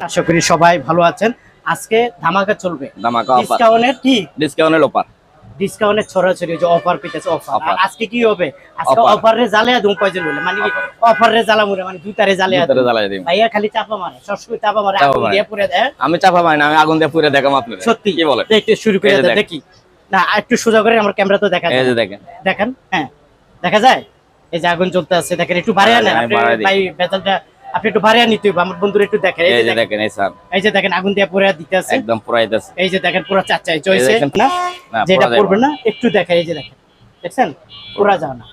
আশা করি সবাই ভালো আছেন। আজকে ধামাকা চলবে। ধামাকা অফার ডিসকাউন্টের কি? ডিসকাউন্টের অফার ডিসকাউন্টের ছড়াছড়ি যে অফার পেতেছে অফার আজকে কি হবে? আজকে অফার রে জ্বালে দুম কয়জন বলে মানে কি অফার রে? জ্বালা মুরে মানে দুইটারে দিই ভাইয়া খালি চাপা মারে। সবসময় চাপা মারে আগুন দিয়ে পুরে দেয় আমি চাপা পাই না আমি আগুন দিয়ে পুরে দেখাম আপনার সত্যি। কি বলে দেখতে শুরু করে দেখ। না একটু সোজা করে আমার ক্যামেরা তো দেখা এই যায়। যে দেখেন। দেখেন হ্যাঁ। দেখা যায়? এই যে আগুন চলতে আছে দেখেন একটু বাড়িয়ে নেন। আপনি ভাই বেতালটা আপনি একটু বাড়িয়ে নিতে হবে আমার বন্ধুরা একটু দেখেন। এই যে দেখেন, এই স্যার। এই যে দেখেন আগুন দিয়ে পুরে দিতে আছে একদম পুরাইতেছে এই যে দেখেন পুরো চাচাই চইছে না? যেটা পড়বে না। একটু দেখেন এই যে দেখেন। দেখছেন? পুরা যাও না।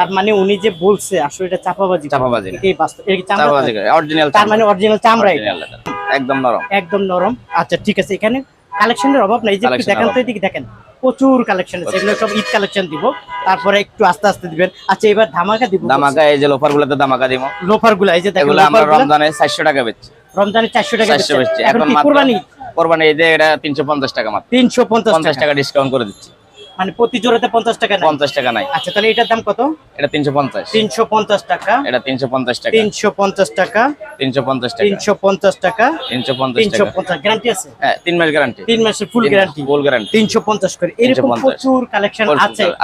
তার মানে উনি যে বলছে আসলে এটা চাপাবাজি চাপাবাজি এই বাস্তব চামড়া অরিজিনাল তার মানে অরিজিনাল চামড়া একদম নরম। একদম নরম। আচ্ছা ঠিক আছে এখানে কালেকশনের অভাব নাই যে দেখেন তো এদিকে দেখেন প্রচুর কালেকশন আছে এগুলো সব ঈদ কালেকশন দিব তারপরে একটু আস্তে আস্তে দিবেন। আচ্ছা এবার ধামাকা দিব ধামাকা এই যে লোফার গুলাতে ধামাকা দিব। লোফারগুলা এই যে দেখেন এগুলো আমরা রমজানে চারশো টাকা বেচছি। রমজানে চারশো টাকা চারশো বেচছি। এখন কি কুরবানি কোরবানি? এই যে এটা তিনশো পঞ্চাশ টাকা মাত্র। তিনশো পঞ্চাশ পঞ্চাশ টাকা। টাকা ডিসকাউন্ট করে দিচ্ছি। মানে প্রতি জোড়াতে পঞ্চাশ টাকা নেয়। পঞ্চাশ টাকা নাই। আচ্ছা তাহলে এটার দাম কত? এটা তিনশো পঞ্চাশ। তিনশো পঞ্চাশ টাকা। এটা তিনশো পঞ্চাশ টাকা। তিনশো পঞ্চাশ টাকা। তিনশো পঞ্চাশ টাকা। তিনশো পঞ্চাশ টাকা। তিনশো পঞ্চাশ তিনশো টাকা পঞ্চাশ গ্যারান্টি আছে? হ্যাঁ তিন মাস গ্যারান্টি তিন মাসের ফুল গ্যারান্টি ফুল গ্যারান্টি তিনশো পঞ্চাশ করে। এরকম প্রচুর কালেকশন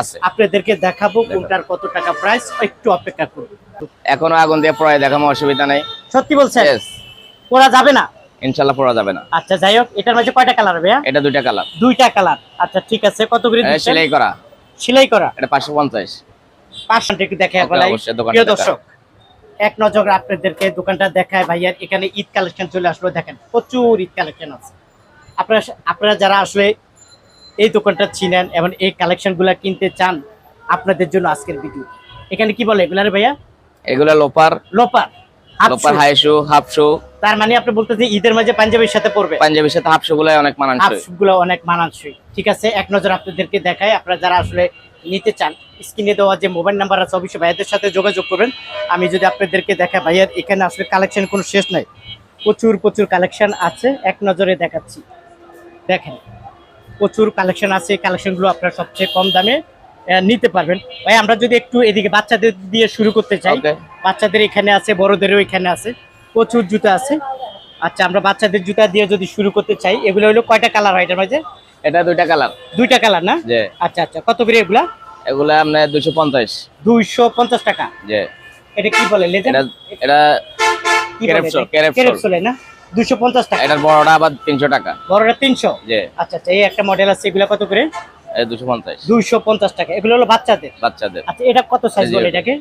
আছে। আপনাদেরকে দেখাবো কোনটার কত টাকা প্রাইস একটু অপেক্ষা করুন। এখনও আগুন দিয়ে পড়াই দেখামো অসুবিধা নাই। সত্যি বলছেন? পরা যাবে না? ইনশাল্লাহ পড়া যাবে না। আচ্ছা যাই হোক এটার মাঝে কয়টা কালার হবে? এটা দুইটা কালার দুইটা কালার আচ্ছা ঠিক আছে কত করে দিচ্ছেন? সেলাই করা। সেলাই করা? এটা পাঁচশো পঞ্চাশ। পাঁচশো একটু দেখে Okay, একবার অবশ্যই দোকানটা প্রিয় দর্শক এক নজর আপনাদেরকে দোকানটা দেখায় ভাইয়ার এখানে ঈদ কালেকশন চলে আসলো দেখেন প্রচুর ঈদ কালেকশন আছে। আপনারা আপনারা যারা আসলে এই দোকানটা চিনেন এবং এই কালেকশনগুলা কিনতে চান আপনাদের জন্য আজকের ভিডিও এখানে কি বলে এগুলারে ভাইয়া? এগুলো লোপার। লোপার লোপার হাই শু হাফ শু তার মানে আপনি বলতেছেন ঈদের মাঝে পাঞ্জাবির সাথে পড়বে। পাঞ্জাবির সাথে হাফগুলো অনেক মানানসই। গুলো অনেক মানানসই। ঠিক আছে এক নজর আপনাদেরকে দেখায় আপনারা যারা আসলে নিতে চান স্ক্রিনে দেওয়া যে মোবাইল নাম্বার আছে অবশ্যই ভাইয়াদের সাথে যোগাযোগ করবেন। আমি যদি আপনাদেরকে দেখা ভাইয়ার এখানে আসলে কালেকশন কোনো শেষ নাই। প্রচুর প্রচুর কালেকশন আছে এক নজরে দেখাচ্ছি। দেখেন প্রচুর কালেকশন আছে এই কালেকশনগুলো আপনারা সবচেয়ে কম দামে নিতে পারবেন। ভাই আমরা যদি একটু এদিকে বাচ্চাদের দিয়ে শুরু করতে চাই বাচ্চাদের এখানে আছে বড়দেরও এখানে আছে। প্রচুর জুতা আছে। আচ্ছা আমরা বাচ্চাদের জুতা দিয়ে যদি শুরু করতে চাই এগুলো হলো কয়টা কালার হয় এটার মাঝে এটা দুইটা কালার। দুইটা কালার না? আচ্ছা আচ্ছা কত করে এগুলা? এগুলো আপনার দুশো পঞ্চাশ। দুইশো পঞ্চাশ টাকা? এটা কি বলে এটা এটা কি ক্যারেপ সোল, ক্যারেপ সোল। চলে না? দুইশো পঞ্চাশ টাকা। এটার বড়টা আবার তিনশো টাকা। বড়টা তিনশো? আচ্ছা আচ্ছা এই একটা মডেল আছে এগুলা কত করে? দুশো পঞ্চাশ। টাকা। এগুলো হলো বাচ্চাদের? বাচ্চাদের। আচ্ছা এটা কত সাইজ বলে এটাকে?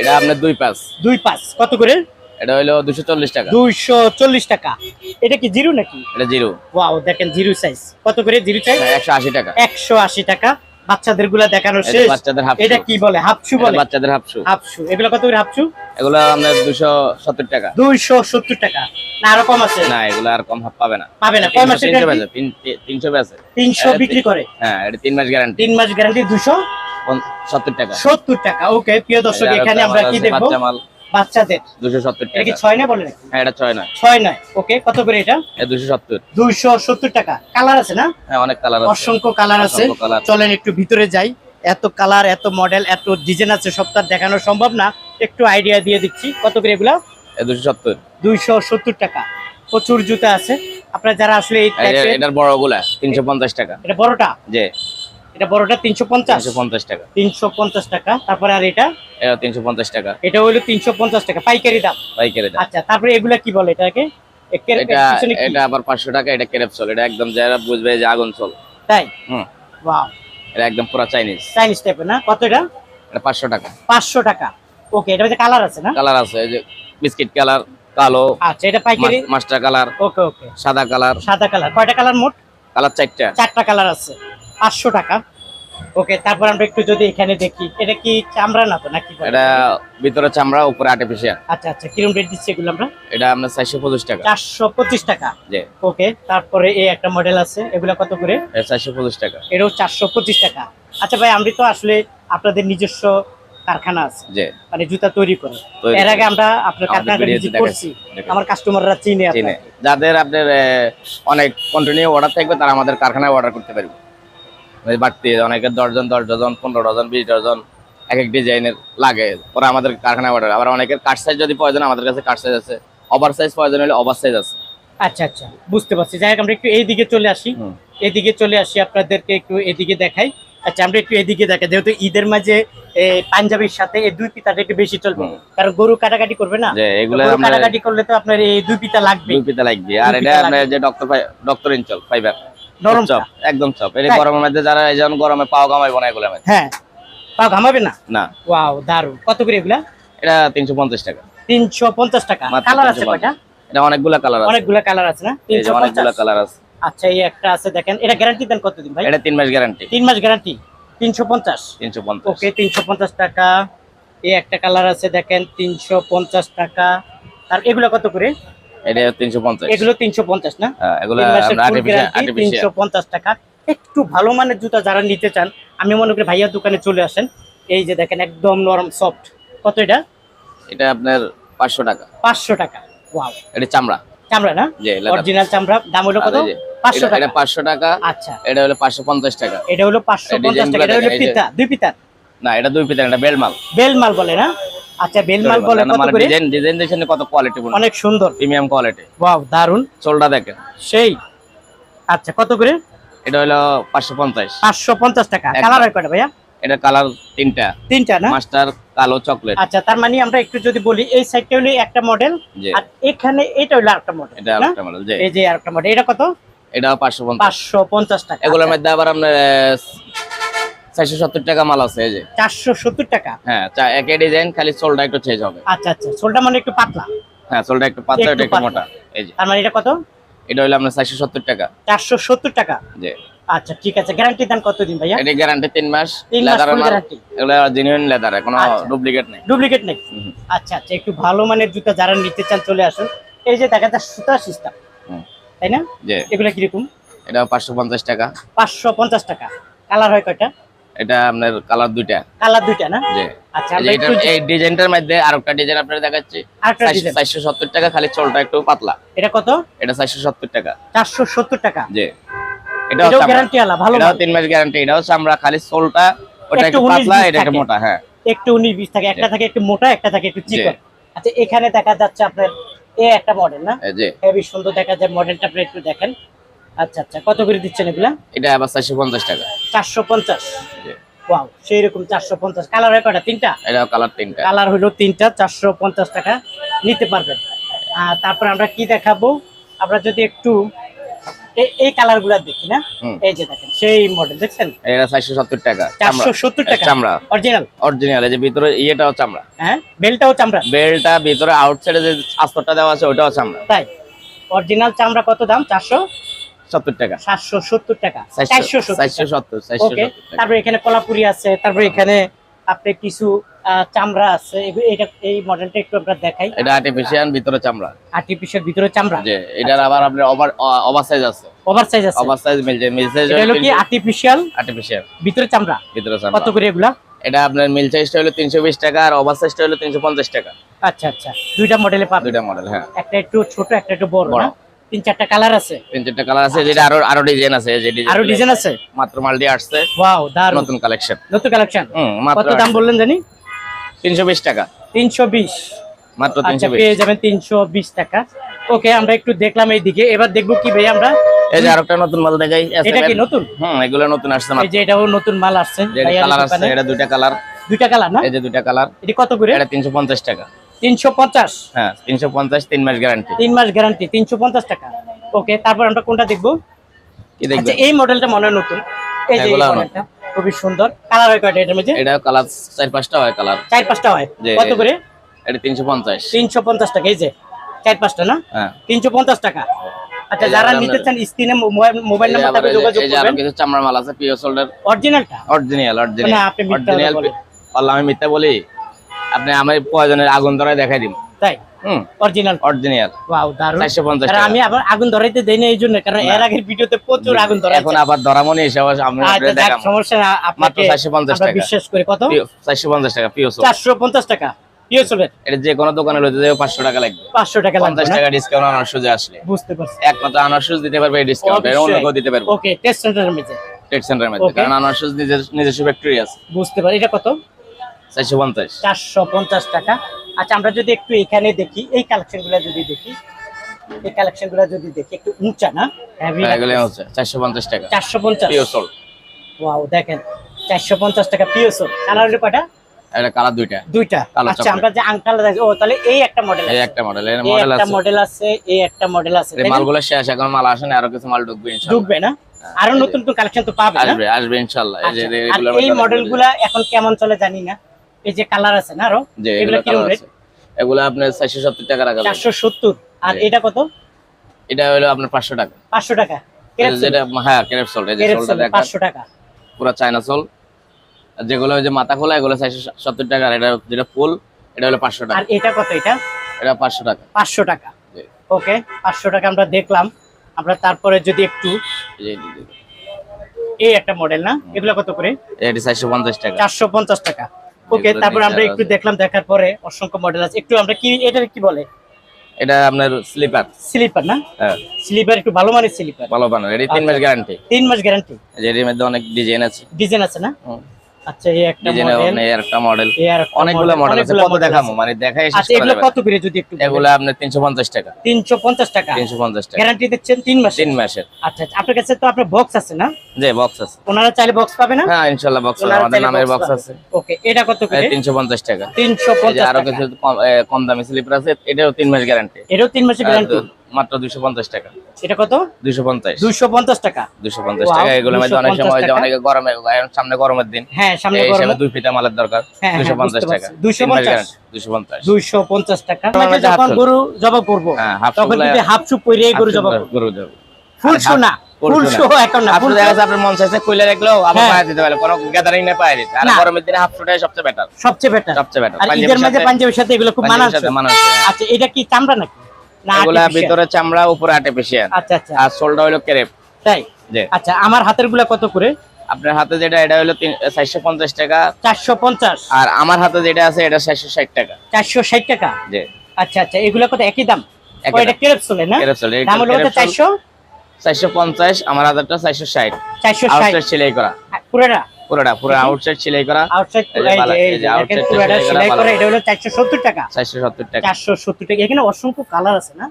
এটা আপনার দুই পাঁচ। দুই পাঁচ। কত করে? এটা হলো দুশো চল্লিশ টাকা। দুইশো চল্লিশ টাকা। এটা কি জিরো নাকি? এটা জিরো। ওয়াও দেখেন জিরো সাইজ কত করে? জিরো সাইজ একশো আশি টাকা। একশো আশি টাকা। বাচ্চাদেরগুলা দেখানো শেষ। বাচ্চাদের হাফ এটা কি বলে? হাফশু বলে? বাচ্চাদের হাফশু। এগুলো কত করে হাফশু? এগুলো দুশো সত্তর টাকা। দুইশো সত্তর টাকা। না আরও কম আছে? না এগুলো আর কম হাফ পাবে না। পাবে না। কয় মাসের তিন- তিনশো বেচে। তিনশো বিক্রি করে? হ্যাঁ এটা তিন মাস গ্যারান্টি তিন মাস গ্যারান্টি দুশো সত্তর টাকা। সত্তর টাকা। ওকে প্রিয় দর্শক এখানে আমরা কি আছে, দেখব? বাচ্চাদের। সত্তর এটা কি ছয় না বলে নাকি? হ্যাঁ এটা ওকে কত করে এটা? টাকা। কালার আছে না? হ্যাঁ অনেক কালার আছে। অসংখ্য কালার আছে। চলেন একটু ভিতরে যাই। এত কালার এত মডেল এত ডিজাইন আছে সব তার দেখানো সম্ভব না। একটু আইডিয়া দিয়ে দিচ্ছি। কত করে এগুলা? এটা দুশো সত্তর। দুইশো সত্তর টাকা। প্রচুর জুতা আছে। আপনারা যারা আসলে এই এটার বড়গুলা তিনশো পঞ্চাশ টাকা। এটা বড়টা? এটা বড়টা তিনশো পঞ্চাশ। তিনশো পঞ্চাশ টাকা। তিনশো পঞ্চাশ টাকা। তারপরে আর এটা? এটা তিনশো পঞ্চাশ টাকা। এটা হলো তিনশো পঞ্চাশ টাকা। পাইকারি দাম? পাইকারি দাম। আচ্ছা তারপরে এগুলা কি বলে এটাকে? এটা এটা আবার পাঁচশো টাকা এটা কেরেপ চল। এটা একদম যারা বুঝবে যে আগুন চল। তাই? হুম। ওয়াও। এটা একদম পুরো চাইনিজ। চাইনিজ টাইপের না? কত এটা? এটা পাঁচশো টাকা। পাঁচশো টাকা। ওকে এটা কালার আছে না? কালার আছে এই যে বিস্কিট কালার কালো আচ্ছা এটা পাইকারি? Master colour okay okay. সাদা কালার। সাদা কালার। কয়টা কালার মোট? কালার চারটা। চারটা কালার আছে। পাঁচশো টাকা। ওকে তারপর আমরা একটু যদি এখানে দেখি এটা কি চামড়া না তো নাকি এটা ভিতরে চামড়া উপরে আর্টিফিশিয়াল আচ্ছা আচ্ছা কিরম রেট দিচ্ছে এগুলো আমরা? এটা চারশো পঁচিশ টাকা। চারশো পঁচিশ টাকা? যে ওকে তারপরে এই একটা মডেল আছে এগুলা কত করে? এটা চারশো পঁচিশ টাকা। এটাও চারশো পঁচিশ টাকা। আচ্ছা ভাই আমি তো আসলে আপনাদের নিজস্ব কারখানা আছে যে মানে জুতা তৈরি করে। এর আগে আমরা আপনার কারখানাটা ভিজিট করছি আমার কাস্টমাররা চিনে চিনে। আপনাকে। যাদের আপনার অনেক কন্টিনিউ অর্ডার থাকবে তারা আমাদের কারখানায় অর্ডার করতে পারবে। বাড়তি অনেকের দশ জন দশ ডজন পনেরো ডজন বিশ ডজন এক এক ডিজাইনের লাগে। ওরা আমাদের কারখানায় অর্ডার আবার অনেকের কাট সাইজ যদি প্রয়োজন আমাদের কাছে কাঠ সাইজ আছে। ওভার সাইজ প্রয়োজন হলে ওভার সাইজ আছে। আচ্ছা আচ্ছা বুঝতে পারছি। যাই আমরা একটু এইদিকে চলে আসি। এদিকে চলে আসি আপনাদেরকে একটু এদিকে দেখাই। আচ্ছা আমরা একটু এদিকে দেখাই। যেহেতু ঈদের মাঝে পাঞ্জাবির সাথে এই দুই পিতাটা একটু বেশি চলবে। কারণ গরু কাটাকাটি করবে না? এগুলো আমরা কাটাকাটি করলে তো আপনার এই দুই পিতা লাগবে। দুই পিতা লাগবে। আর এটা আপনার যে ডক্টর ডক্টর ইনচল ফাইবার নরম চপ একদম চপ। এটা গরমের মধ্যে যারা এই যেমন গরমে পাও কামাইবো না এগুলো হ্যাঁ পা ঘামাবে না? না। ওয়াও দারুণ কত করে এগুলা? এটা তিনশো পঞ্চাশ টাকা। তিনশো পঞ্চাশ টাকা। কালার আছে কয়টা? এটা অনেকগুলা কালার আছে। অনেকগুলা কালার আছে না? এই যে তিনশো অনেকগুলা কালার আছে। আচ্ছা এই একটা আছে দেখেন। এটা গ্যারান্টি দেন কতদিন ভাই? এটা তিন মাস গ্যারান্টি তিন মাস গ্যারান্টি তিনশো পঞ্চাশ? তিনশো পঞ্চাশ। ওকে তিনশো পঞ্চাশ টাকা। এই একটা কালার আছে দেখেন তিনশো পঞ্চাশ টাকা। আর এগুলো কত করে? এটা এগুলো না? হ্যাঁ, এগুলো আর্টিফিশিয়াল টাকা। একটু ভালো মানের জুতা যারা নিতে চান আমি মনে করি ভাইয়ার দোকানে চলে আসেন। এই যে দেখেন একদম নরম সফট কত এটা? এটা আপনার পাঁচশো টাকা। পাঁচশো টাকা। ওয়াও এটা চামড়া। চামড়া না? অরিজিনাল চামড়া। দাম হলো কত? টাকা। এটা টাকা। আচ্ছা। এটা হলো পাঁচশো পঞ্চাশ টাকা। এটা হলো পাঁচশো এই পঞ্চাশ টাকা। এটা হলো পিতা। দুই পিতার না এটা দুই পিতা এটা বেল মাল বেল মাল বলে না? আচ্ছা বেল মাল বলে কত করে? ডিজাইন ডিজাইন দেখছেন কত কোয়ালিটি অনেক সুন্দর। প্রিমিয়াম কোয়ালিটি ওয়াও দারুণ চোলটা দেখেন। সেই। আচ্ছা কত করে? এটা হলো পাঁচশো পঞ্চাশ। পাঁচশো পঞ্চাশ টাকা। কালার হয় কয়টা ভাইয়া? এটা কালার তিনটা। তিনটা না? মাস্টার কালো চকলেট আচ্ছা তার মানে আমরা একটু যদি বলি এই সাইডটা হলো একটা মডেল জি। আর এখানে এটা হলো আরেকটা মডেল এটা না? একটা মডেল যে এই যে আরেকটা মডেল এটা কত? এটা পাঁচশো পঞ্চাশ। পাঁচশো পঞ্চাশ টাকা। এগুলোর মধ্যে আবার আপনার চারশো সত্তর টাকা মাল আছে এই যে। চারশো সত্তর টাকা? হ্যাঁ একই ডিজাইন খালি সোলটা একটু চেঞ্জ হবে। আচ্ছা আচ্ছা সোলটা মানে একটু পাতলা? হ্যাঁ সোলটা একটু পাতলা একটু এটা একটু মোটা এই যে। তার মানে এটা কত? এটা হলো আপনার চারশো সত্তর টাকা। চারশো সত্তর টাকা? যে আচ্ছা ঠিক আছে গ্যারান্টি দেন কতদিন ভাইয়া? এটা গ্যারান্টি তিন মাস। লেদার মাল। এগুলো জেনুইন লেদার কোনো। ডুপ্লিকেট নেই। ডুপ্লিকেট নেই? আচ্ছা আচ্ছা একটু ভালো মানের জুতা যারা নিতে চান চলে আসুন। এই যে দেখা যায় সুতা সিস্টেম। তাই না? এগুলো কীরকম? এটা পাঁচশো পঞ্চাশ টাকা। পাঁচশো পঞ্চাশ টাকা। কালার হয় কয়টা? এটা আপনার কালার দুইটা। কালার দুইটা না? যে আচ্ছা এই এটা এই ডিজাইনটার মধ্যে আরেকটা ডিজাইন আপনার দেখাচ্ছি। টাকা খালি চোলটা একটু পাতলা। এটা কত? এটা চারশো সত্তর টাকা। গ্যারান্টি আলা ভালো এটাও মাল। মাস গ্যারান্টি এটাও চামড়া খালি ওটা একটু একটু 19 পাতলা এটা একটু মোটা হ্যাঁ। একটু থাকে একটা জি। থাকে একটু মোটা একটা থাকে একটু জি। চিকন। আচ্ছা এখানে দেখা যাচ্ছে আপনার এ একটা মডেল না? হেভি সুন্দর দেখা যায় মডেলটা আপনি একটু দেখেন। আচ্ছা আচ্ছা কত করে দিচ্ছেন এগুলা? এটা আবার চারশো পঞ্চাশ টাকা। চারশো পঞ্চাশ। ওয়াও সেই রকম চারশো পঞ্চাশ। কালার হয় কয়টা? তিনটা? এটাও কালার তিনটা। কালার হলো তিনটা চারশো পঞ্চাশ টাকা নিতে পারবেন। আর তারপর আমরা কি দেখাবো? আমরা যদি একটু এই কালারগুলা দেখি না? এই যে দেখেন সেই মডেল দেখছেন? এটা চারশো সত্তর টাকা। চারশো সত্তর টাকা। চামড়া। অরিজিনাল অরিজিনাল এই যে ভিতরে ইয়েটাও চামড়া। হ্যাঁ বেলটাও চামড়া? বেলটা ভিতরে আউটসাইডে যে আস্তরটা দেওয়া আছে ওটাও চামড়া। তাই। অরিজিনাল চামড়া কত দাম? চারশো? সত্তর টাকা। সাতশো সত্তর টাকা। চারশো সত্তর তারপরে এখানে কলাপুরি আছে তারপরে এখানে আপনি কিছু চামড়া আছে। এটা এই মডেলটা একটু আমরা দেখাই। এটা আর্টিফিশিয়াল ভিতরে চামড়া। আর্টিফিশিয়াল ভিতরে চামড়া? যে এটার আবার আপনার ওভার ওভার সাইজ আছে। ওভার সাইজ আছে? ওভার সাইজ মিলছে মিল সাইজ এটা হলো কি আর্টিফিশিয়াল আর্টিফিশিয়াল ভিতরে চামড়া? ভিতরে কত করে এগুলা? এটা আপনার মিল সাইজটা হলো তিনশো বিশ টাকা আর ওভার সাইজটা হলো তিনশো পঞ্চাশ টাকা। আচ্ছা আচ্ছা। দুইটা মডেলে পাবেন। দুইটা মডেল হ্যাঁ। একটা একটু ছোট একটা একটু বড় বড়। না তিন চারটা কালার আছে। তিন চারটা কালার আছে যেটা আরও আরও ডিজাইন আছে যে ডিজাইন আরও ডিজাইন আছে? মাত্র আসছে। ওয়াও নতুন কালেকশন নতুন কালেকশন কত দাম বললেন জানি? তিনশো বিশ টাকা। তিনশো বিশ। মাত্র আচ্ছা তিনশো বিশ। পেয়ে যাবেন তিনশো বিশ টাকা। ওকে আমরা একটু দেখলাম এইদিকে। এবার দেখব কি ভাই আমরা। এই যে আরেকটা নতুন মাল দেখাই এটা কি নতুন? হুম এগুলো নতুন আসছে এই যে এটাও নতুন মাল আসছে। কালার আছে এটা দুইটা কালার দুইটা কালার না? এই যে দুইটা কালার এটি কত করে? এটা তিনশো পঞ্চাশ টাকা। তিনশো পঞ্চাশ। হ্যাঁ তিনশো পঞ্চাশ তিন মাস গ্যারান্টি মাস গ্যারান্টি তিনশো পঞ্চাশ টাকা। ওকে তারপর আমরা কোনটা দেখব? কি আচ্ছা এই মডেলটা মনে হয় নতুন। এই যে মডেলটা খুবই সুন্দর। কালার হয় কয়টা এটার মধ্যে? এটা কালার চার পাঁচটা হয় কালার চার পাঁচটা হয়। কত করে? এটা তিনশো পঞ্চাশ। তিনশো পঞ্চাশ টাকা এই যে। চার পাঁচটা না? হ্যাঁ। তিনশো পঞ্চাশ টাকা। আচ্ছা যারা নিতে চান স্ক্রিনে মোবাইল এই যে- কিছু চামড়া মাল আছে পিও সোল্ডার অরিজিনালটা অরিজিনাল না, অরিজিনাল আপনি মিথ্যা অরিজিনাল বলেন। আমি মিথ্যা বলি? আপনি আমার প্রয়োজনের আগুন ধরায় দেখাই দিব। তাই? হুম। অরিজিনাল অরিজিনাল ওয়াও দারুণ। আমি আবার আগুন ধরাইতে দেই না এই জন্য কারণ এর আগের ভিডিওতে প্রচুর আগুন এখন আবার ধরামনি এসে আবার আমি আচ্ছা আপনাদের যাক, দেখাবো। সমস্যা না আপনাকে 450 টাকা। করি। কত? টাকা এটা যে কোনো দোকানে লইতে যাবে পাঁচশো টাকা লাগবে। পাঁচশো টাকা লাগবে পঞ্চাশ না? টাকা ডিসকাউন্ট আনার সুযোগ আসলে। বুঝতে পারছি। একমাত্র আনার সুযোগ দিতে পারবে এই ডিসকাউন্ট এর অন্য কেউ দিতে পারবে ওকে টেস্ট সেন্টারের মধ্যে। টেক সেন্টারের মধ্যে কারণ আনার সুযোগ নিজের নিজস্ব ফ্যাক্টরি আছে। বুঝতে পারি এটা কত? চারশো পঞ্চাশ। চারশো পঞ্চাশ টাকা। আচ্ছা আমরা যদি একটু এখানে দেখি এই কালেকশনগুলো যদি দেখি এই কালেকশনগুলো যদি দেখি একটু উঁচা না? হেভি হ্যাঁ, চারশো পঞ্চাশ টাকা। চারশো পঞ্চাশ? ওয়াও দেখেন চারশো পঞ্চাশ টাকা কালার হলো এটা কালার দুইটা। দুইটা। আচ্ছা আমরা যে আঙ্কাল ও তাহলে এই একটা মডেল এই একটা মডেল এর মডেল একটা আছে। মডেল আছে এই একটা মডেল আছে। এই মালগুলো শেষ এখন মাল আসে না আরও কিছু মাল ঢুকবে ইনশাআল্লাহ ঢুকবে না? আরও নতুন নতুন কালেকশন তো পাবে না? আসবে আসবে ইনশাআল্লাহ এই যে আচ্ছা, এই মধ্যে মডেলগুলা এখন কেমন চলে জানি না। এই যে কালার আছে না আরও? এগুলো কালার রেট এগুলো আপনার চারশো সত্তর টাকা রাখা যাবে। চারশো সত্তর। আর এটা কত? এটা হলো আপনার পাঁচশো টাকা। পাঁচশো টাকা। এই যে যেটা হ্যাঁ ক্রেপ এই যে সোলটা দেখা পাঁচশো টাকা। পুরো চায়না সোল আর যেগুলো ওই যে মাথা খোলা এগুলো চারশো সত্তর টাকা। আর এটা যেটা ফুল এটা হলো পাঁচশো আর টাকা এটা কত এটা? এটা পাঁচশো টাকা। পাঁচশো টাকা। ওকে পাঁচশো টাকা আমরা দেখলাম। আমরা তারপরে যদি একটু এই একটা মডেল না? এগুলো কত করে? এটা চারশো পঞ্চাশ টাকা। চারশো পঞ্চাশ টাকা। ওকে তারপর আমরা একটু দেখলাম দেখার পরে অসংখ্য মডেল আছে। একটু আমরা কি এটা কি বলে? এটা আপনার স্লিপার স্লিপার না? হ্যাঁ। স্লিপার একটু ভালো মানের স্লিপার ভালো মানের এটা 3 মাস আচ্ছা। গ্যারান্টি 3 মাস গ্যারান্টি এর মধ্যে অনেক ডিজাইন আছে। ডিজাইন আছে না? আচ্ছা এই একটা ডিজাইনের মডেল একটা মডেল এই আর একটা অনেকগুলো মডেল আছে কত model মানে দেখাই শেষ আচ্ছা এগুলো কত করে যদি একটু এগুলো আপনার তিনশো পঞ্চাশ টাকা। টাকা? গ্যারান্টি দিচ্ছেন মাসের? আচ্ছা আচ্ছা আপনার কাছে তো আপনার বক্স আছে না? যে বক্স আছে। ওনারা চাইলে বক্স পাবে না? হ্যাঁ ইনশাল্লাহ বক্স আমাদের নামের বক্স আছে। ওকে এটা কত করে? তিনশো পঞ্চাশ টাকা। আরও কিছু কম দামি স্লিপার আছে এটাও তিন মাস গ্যারান্টি এটাও তিন মাসের গ্যারান্টি মাত্র দুশো পঞ্চাশ টাকা। এটা কত? দুশো পঞ্চাশ। দুশো পঞ্চাশ টাকা। দুশো পঞ্চাশ টাকা এগুলোর মধ্যে অনেক সময় যে। অনেকে গরমে সামনে গরমের দিন। হ্যাঁ সামনে গরম। দুই ফিটা মালের দরকার। হ্যাঁ, দুশো পঞ্চাশ বুঝতে টাকা। পারছি। 250 তিন মাস গ্যারান্টি দুশো পঞ্চাশ। দুইশো পঞ্চাশ টাকা। যখন গরু জবা করব হ্যাঁ, তখন যদি হাফ সুপ গরু জবা গরু ফুল হাফ- না ফুল ফুল শো শো এখন না আপনি ফুল দেখা যাচ্ছে মন চাইছে কইলে রাখলেও আবার হ্যাঁ। পায়ে দিতে পারে কোনো পায়ে না। গরমের দিনে হাফ সবচেয়ে বেটার সবচেয়ে বেটার পাঞ্জাবের সাথে এগুলো খুব হ্যাঁ। আচ্ছা এটা কি চামড়া নাকি? এগুলা ভিতরে চামড়া উপরে আর্টিফিশিয়াল আচ্ছা আচ্ছা। আর সোলটা হলো ক্রেপ তাই? আচ্ছা আমার হাতেরগুলা কত করে? আপনার হাতে যেটা এটা হলো চারশো পঞ্চাশ টাকা। চারশো পঞ্চাশ। আর আমার হাতে যেটা আছে এটা চারশো ষাট টাকা। চারশো ষাট টাকা? যে আচ্ছা আচ্ছা এগুলা কত? একই দাম? এটা দাম। চলে না? ক্রেপ সোল দাম হলো কত চারশো? চারশো পঞ্চাশ আমার হাজারটা চারশো ষাট। চারশো ষাট। সেলাই করা। পুরোটা? পুরোটা পুরো আউটসাইড সেলাই করা। আউটসাইড এই যে সেলাই করা এটা হলো টাকা। এখানে অসংখ্য কালার আছে না?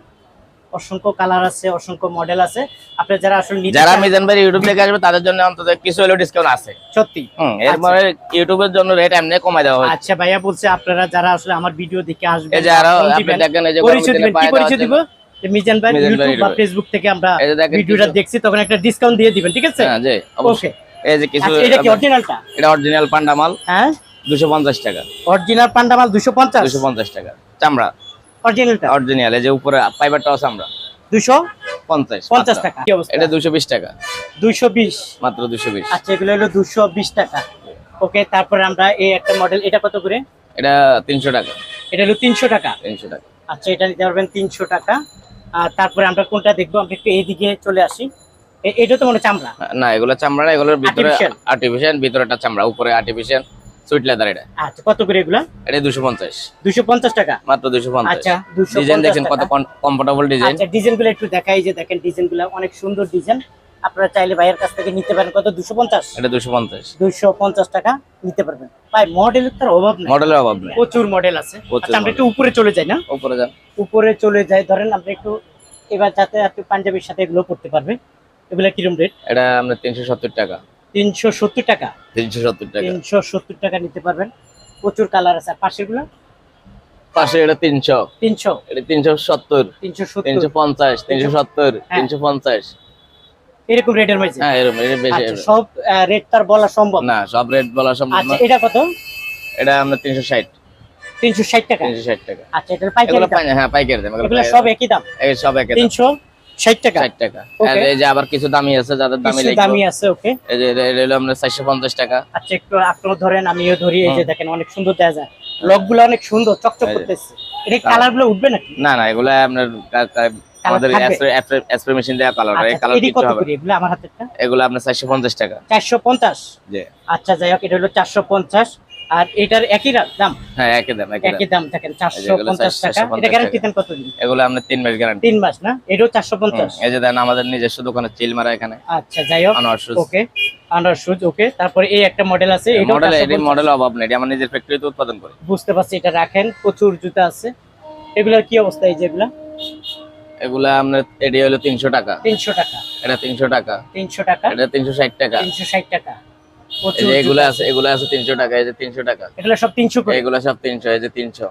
অসংখ্য কালার আছে অসংখ্য মডেল আছে। আপনি যারা আসলে যারা মিজান ভাই ইউটিউব থেকে আসবে তাদের জন্য অন্তত কিছু হলেও ডিসকাউন্ট আছে। সত্যি। এরপরে ইউটিউবের জন্য রেট এমনি কমাই দেওয়া হয়েছে। আচ্ছা ভাইয়া বলছে আপনারা যারা আসলে আমার ভিডিও দেখে আসবেন এই যে আপনি দেখেন এই যে পরিচয় দিবেন। কি পরিচয় দিব? মিজান ভাই ইউটিউব বা ফেসবুক থেকে আমরা ভিডিওটা দেখছি তখন একটা ডিসকাউন্ট দিয়ে দিবেন ঠিক আছে? হ্যাঁ জি অবশ্যই। এই যে কিছু আচ্ছা এটা কি অরিজিনালটা এটা অরিজিনাল পান্ডা মাল হ্যাঁ? দুশো পঞ্চাশ টাকা। অরিজিনাল পান্ডা মাল 250 দুশো পঞ্চাশ টাকা। চামড়া। অরিজিনালটা অরিজিনাল এই যে উপরে ফাইবারটা আছে আমরা 250 পঞ্চাশ মাত্র। টাকা। কি অবস্থা? এটা দুশো বিশ টাকা। 220 মাত্র দুশো বিশ। আচ্ছা এগুলো হলো 220 টাকা। ওকে তারপরে আমরা এই একটা মডেল এটা কত করে? এটা তিনশো টাকা। এটা হলো 300 টাকা। তিনশো টাকা। আচ্ছা এটা নিতে পারবেন 300 টাকা। আর তারপরে আমরা কোনটা দেখব? আমরা একটু এইদিকে চলে আসি। এটা তো মনে চামড়া? না এগুলো চামড়া না, এগুলোর ভিতরে। আর্টিফিশিয়াল ভিতরেটা চামড়া উপরে আর্টিফিশিয়াল সুইট লেদার এটা। আচ্ছা কত করে এগুলা? এটা দুশো পঞ্চাশ। 250 টাকা? মাত্র দুশো পঞ্চাশ। আচ্ছা 250 ডিজাইন দেখেন কত। কমফোর্টেবল ডিজাইন আচ্ছা ডিজাইনগুলো একটু দেখাই যে দেখেন ডিজাইনগুলো অনেক সুন্দর ডিজাইন আপনারা চাইলে ভাইয়ের কাছ থেকে নিতে পারেন। কত? 250 এটা দুশো পঞ্চাশ। 250 টাকা নিতে পারবেন। ভাই মডেলের তার অভাব নেই। মডেলের অভাব নেই। প্রচুর মডেল আছে। আচ্ছা আমরা একটু উপরে চলে যাই না? উপরে যান। উপরে চলে যাই। ধরেন আমরা একটু এবার যাতে আপনি পাঞ্জাবির সাথে এগুলো পড়তে পারবে এগুলো কিরম রেট এটা আমরা তিনশো সত্তর টাকা। তিনশো সত্তর টাকা? তিনশো সত্তর টাকা। তিনশো সত্তর টাকা নিতে পারবেন। প্রচুর কালার আছে। আর পাশেরগুলো পাশে এটা তিনশো। তিনশো? এটা তিনশো সত্তর। তিনশো তিনশো পঞ্চাশ তিনশো সত্তর হ্যাঁ। তিনশো পঞ্চাশ। এরকম রেটের মধ্যে? হ্যাঁ এরকম এটা বেশি আচ্ছা সব রেট তার বলা সম্ভব? না সব রেট বলা সম্ভব আচ্ছা না এটা কত? এটা আমরা তিনশো ষাট। তিনশো ষাট টাকা? তিনশো ষাট টাকা। আচ্ছা এটা পাইকারি হ্যাঁ পাইকারি দাম। এগুলো সব একই দাম? এই সব একে তিনশো? ষাট টাকা? ষাট টাকা। আর এই যে আবার কিছু দামি আছে যাদের দামি লাগবে। দামি আছে ওকে এই যে এটা আমরা চারশো পঞ্চাশ টাকা। আচ্ছা একটু আপনিও ধরেন আমিও ধরি এই যে দেখেন অনেক সুন্দর দেওয়া যায়। লকগুলো অনেক সুন্দর চকচক এই করতেছে। এটা কালার। গুলো উঠবে নাকি? না না এগুলো আপনার আমাদের থাকবে? স্প্রে মেশিন দেওয়া কালার এই আচ্ছা কালার এটি কিছু কত হবে এগুলো আমার হাতেরটা? এগুলো আপনার চারশো পঞ্চাশ টাকা। চারশো পঞ্চাশ? আচ্ছা যাই হোক এটা হলো চারশো পঞ্চাশ। আর এটার একই দাম? হ্যাঁ একই দাম একই দাম এগুলো পঞ্চাশ টাকা। এটা গ্যারান্টি দেন কতদিন? এগুলো আপনার তিন মাস গ্যারান্টি তিন মাস না? এটাও চারশো পঞ্চাশ? এই যে দেন আমাদের নিজস্ব দোকানে চিল মারা এখানে। আচ্ছা যাই হোক। Okay under shoes okay. তারপরে এই একটা মডেল আছে এটাও মডেল 450 এর মডেল অভাব নেই এটা আমার নিজের ফ্যাক্টরিতে উৎপাদন করি। বুঝতে পারছি এটা রাখেন প্রচুর জুতা আছে। এগুলার কি অবস্থা এই যেগুলা এগুলা? আপনার এটি হলো তিনশো টাকা। তিনশো টাকা। এটা তিনশো টাকা। তিনশো টাকা? এটা তিনশো ষাট টাকা। তিনশো ষাট টাকা। এগুলো আছে। এগুলো আছে তিনশো টাকা এই যে তিনশো টাকা। এগুলো সব তিনশো করে? এগুলো সব তিনশো এই যে তিনশো।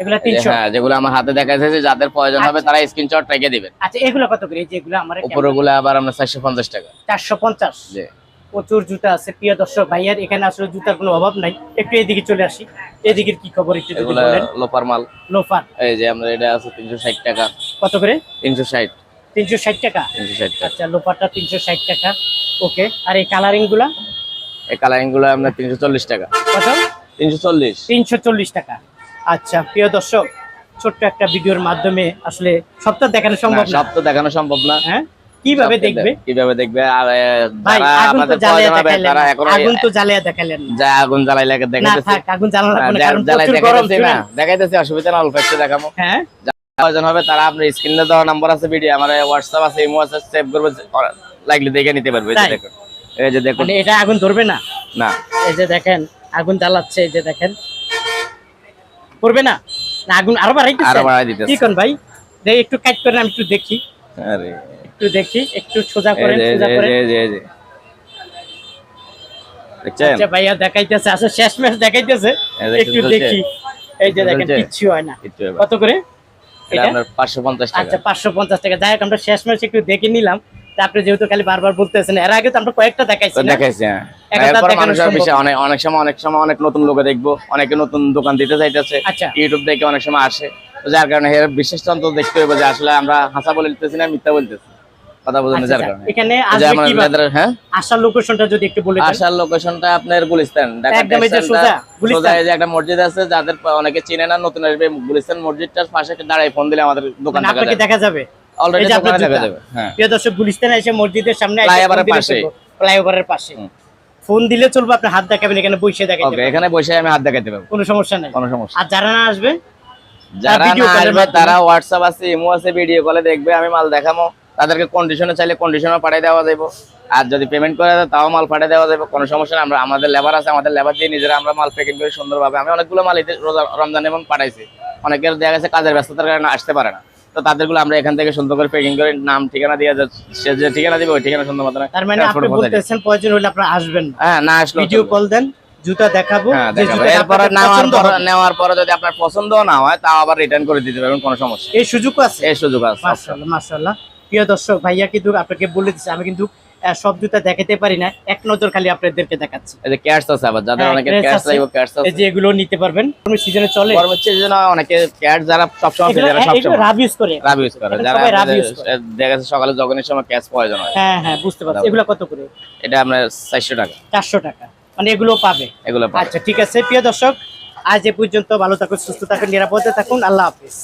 এগুলো এই যে তিনশো? হ্যাঁ যেগুলো আমার হাতে দেখা যাচ্ছে যাদের প্রয়োজন হবে আচ্ছা। তারা স্ক্রিনশট রেখে দিবেন। আচ্ছা এগুলো কত করে? এই যে এগুলো আমার উপরে গুলো আবার আমরা চারশো পঞ্চাশ টাকা। চারশো পঞ্চাশ? যে প্রচুর জুতা আছে প্রিয় দর্শক ভাইয়ার এখানে আসলে জুতার কোনো অভাব নাই। একটু এদিকে চলে আসি। এদিকের কি খবর একটু যদি বলেন? লোপার মাল। লোফার। এই যে আমরা এটা আছে তিনশো ষাট টাকা। কত করে? তিনশো ষাট। তিনশো ষাট টাকা? তিনশো ষাট টাকা। আচ্ছা লোফারটা তিনশো ষাট টাকা। ওকে আর এই কালারিংগুলা? এই আপনার তিনশো চল্লিশ টাকা। কত? তিনশো চল্লিশ। তিনশো চল্লিশ টাকা। আচ্ছা প্রিয় দর্শক ছোট্ট একটা ভিডিওর মাধ্যমে আসলে সপ্তাহ দেখানো সম্ভব না? সব দেখানো সম্ভব না। হ্যাঁ? কীভাবে দেখবে? কীভাবে দেখবে? আর যারা আগুন আমাদের জ্বালিয়ে প্রয়োজন হবে দেখাইলেন তারা এখন আগুন তো জ্বালিয়ে দেখাইলেন যা আগুন জ্বালাইলে দেখাইতেছে। আগুন জ্বালানো না, কারণ দেখাইতেছে না। দেখাইতেছে অসুবিধা না অল্প একটু দেখাবো। হ্যাঁ? প্রয়োজন হবে তারা আপনার স্ক্রিনে দেওয়া নাম্বার আছে ভিডিও আমার হোয়াটসঅ্যাপ আছে ইমো আছে সেভ করবে লাগলে দেখে নিতে পারবে দেখুন। এই যে দেখুন। মানে এটা আগুন ধরবে না? না। এই যে দেখেন আগুন জ্বালাচ্ছে এই যে দেখেন। করবে না? না আগুন আরও বাড়াইতেছে আরও বাড়াই কি দিতেছে কোন ভাই? দেখ একটু কাট করেন আমি একটু দেখি। আরে। একটু দেখি একটু সোজা করেন সোজা করেন। এই যে, এই যে। আচ্ছা ভাইয়া দেখাইতেছে। আচ্ছা শেষ ম্যাচ দেখাইতেছে। একটু দেখি। এই যে দেখেন? কিচ্ছু হয় না। কত করে? এটা? আপনার পাঁচশো পঞ্চাশ টাকা। আচ্ছা পাঁচশো পঞ্চাশ টাকা। যাই হোক আমরা শেষ ম্যাচ একটু দেখে নিলাম। আপনি যেহেতু খালি বারবার বলতেছেন এর আগে তো আমরা কয়েকটা দেখাইছি দেখাইছি হ্যাঁ। একটা তার এরপর দেখানো মানুষের সম্ভব বিষয় না। অনেক অনেক সময় অনেক সময় অনেক নতুন লোকে দেখব অনেকে নতুন দোকান দিতে চাইতেছে আচ্ছা। ইউটিউব দেখে অনেক সময় আসে। যার কারণে এর বিশেষ তন্ত্র দেখতে হবে যে আসলে আমরা হাসা বলতেছি না মিথ্যা বলতেছি। কথা বোঝেন আচ্ছা, যার আচ্ছা। কারণে। এখানে হ্যাঁ? আসার লোকেশনটা যদি একটু বলে দেন। আসার লোকেশনটা আপনার গুলিস্তান। একদম যে সোজা, সোজা এই যে একটা মসজিদ আছে যাদের অনেকে চিনে না নতুন আসবে গুলিস্তান মসজিদটার পাশে দাঁড়ায় ফোন দিলে আমাদের দোকান মানে আপনাকে দেখা যাবে। অলরেডি আপনার দেখা যাবে হ্যাঁ। প্রিয় দর্শক গুলিস্তানে এসে মসজিদের সামনে ফ্লাইওভারের পাশে। ফ্লাইওভারের পাশে। ফোন দিলে চলবে আপনি হাত দেখাবেন এখানে বসে দেখাইতে ওকে এখানে বসে আমি হাত দেখাতে পারব। কোনো সমস্যা নেই। কোনো সমস্যা আর যারা না আসবে যারা না আসবে তারা হোয়াটসঅ্যাপ আছে ইমো আছে ভিডিও কলে দেখবে আমি মাল দেখামো। তাদেরকে কন্ডিশনে চাইলে কন্ডিশনে পাঠিয়ে দেওয়া যাবে আর যদি পেমেন্ট করে দেয় তাও মাল পাঠিয়ে দেওয়া যাবে কোনো সমস্যা আমরা আমাদের লেবার আছে আমাদের লেবার দিয়ে নিজেরা আমরা মাল প্যাকিং করি সুন্দরভাবে আমি অনেকগুলো মাল রমজান এবং পাঠাইছি। অনেকের দেখা গেছে কাজের ব্যস্ততার কারণে আসতে পারে না। তো তাদেরগুলো আমরা এখান থেকে সুন্দর করে প্যাকিং করে নাম ঠিকানা দিয়ে যাচ্ছে সে যে ঠিকানা দিবে ওই ঠিকানা সুন্দর মতো তার মানে আপনি বলতেছেন প্রয়োজন হলে আপনারা আসবেন। হ্যাঁ না আসলে ভিডিও কল দেন জুতা দেখাবো হ্যাঁ যে এরপরে নেওয়ার পরে যদি আপনার পছন্দ না হয় তাও আবার রিটার্ন করে দিতে পারবেন কোনো সমস্যা এই সুযোগ আছে? এই সুযোগ আছে মাশাআল্লাহ মাশাআল্লাহ। প্রিয় দর্শক ভাইয়া কিন্তু আপনাকে বলে দিছি আমি কিন্তু সব জুতা দেখাতে পারি না। এক নজর খালি আপনাদেরকে দেখাচ্ছি। এই যে ক্যাটস আছে আবার যাদের হ্যাঁ, অনেকে ক্যাটস আছে। লাগবে ক্যাটস এই যে এগুলো নিতে পারবেন। সিজনে চলে। অনেকে ক্যাট যারা সবসময় এগুলো যারা হ্যাঁ, এগুলো সবসময় রাব ইউজ করে। রাব ইউজ করে। যারা। দেখা যাচ্ছে সকালে জগনের সময় ক্যাচ প্রয়োজন হয়। হ্যাঁ হ্যাঁ বুঝতে পারছি। এগুলো কত করে? এটা আপনার চারশো টাকা। চারশো টাকা। মানে এগুলো পাবে? এগুলো। আচ্ছা ঠিক আছে। প্রিয় দর্শক আজ এ পর্যন্ত ভালো থাকুন সুস্থ থাকুন নিরাপদে থাকুন। আল্লাহ হাফিজ।